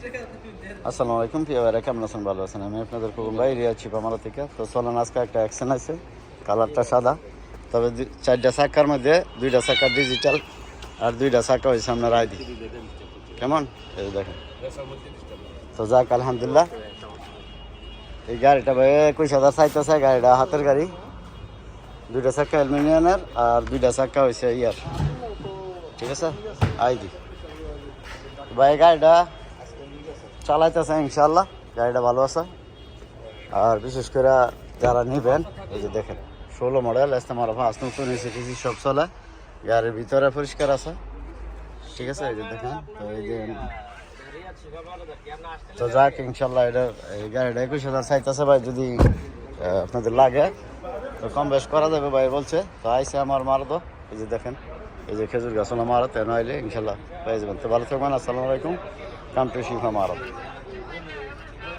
আসসালামু আলাইকুম প্রিয় ভাইরা, কেমন আছেন? ভালো আছেন? আমি আপনাদের কুকুম ভাই, রিয়া চিপামালা থেকে। তো চলেন, আজকে একটা অ্যাকশন আছে। কালারটা সাদা। তবে চারটা চাকার মধ্যে দুইটা চাকা ডিজিটাল আর দুইটা চাকা হয়েছে আপনার আইডি কেমন? এই দেখেন। তো যাক, আলহামদুলিল্লাহ। এই গাড়িটা ভাই, একুশ হাজার চাইতেছে গাড়িটা, হাতের গাড়ি। দুইটা চাকা অ্যালুমিনিয়ামের আর দুইটা চাকা হয়েছে ইয়ার। ঠিক আছে? আইডি। ভাই, গাড়িটা চালাইতেছে ইনশাল্লাহ গাড়িটা ভালো আছে। আর বিশেষ করে যারা নিবেন, এই যে দেখেন, ষোলো মডেল, এস্তেমার পাঁচ নতুন এসে কিছু সব চলে। গাড়ির ভিতরে পরিষ্কার আছে। ঠিক আছে, এই যে দেখেন এই যে তো যাক ইনশাল্লাহ এটা এই গাড়িটা একুশ হাজার চাইতেছে ভাই, যদি আপনাদের লাগে। তো কম বেশ করা যাবে ভাই বলছে। তো আইসে আমার মারতো এই যে দেখেন এই যে খেজুর গাছ আমার তেন আইলে ইনশাল্লাহ পেয়ে যাবেন। তো ভালো থাকবেন, আসসালামু আলাইকুম। Come to Shifa মারত